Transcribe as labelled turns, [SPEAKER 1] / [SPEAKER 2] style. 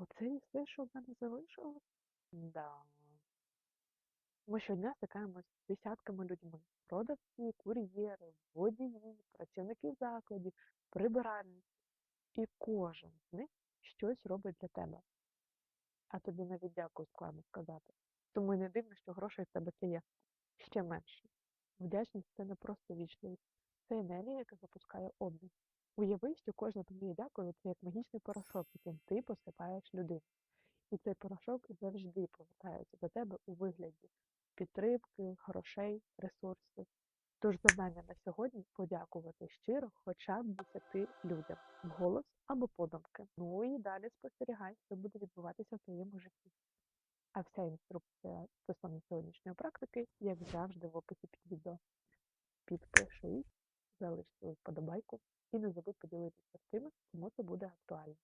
[SPEAKER 1] Оце і все, що в мене залишилось? Да. Ми щодня стикаємось з десятками людьми: продавці, кур'єри, водії, працівники закладів, прибиральниці. І кожен з них щось робить для тебе. А тобі навіть дякую складно сказати. Тому й не дивно, що грошей в тебе є ще менше. Вдячність це не просто вічливість, це енергія, яка запускає обмін. Уяви, що кожна тобі дякую це як магічний порошок, яким ти посипаєш людину. І цей порошок завжди повертається до тебе у вигляді підтримки, грошей, ресурсів. Тож завдання на сьогодні подякувати щиро хоча б 10 людям вголос або подумки. Ну і далі спостерігай, що буде відбуватися в твоєму житті. А вся інструкція стосовно сьогоднішньої практики, як завжди, в описі під відео. Залиш свою вподобайку і не забудь поділитися з тими, кому це буде актуально.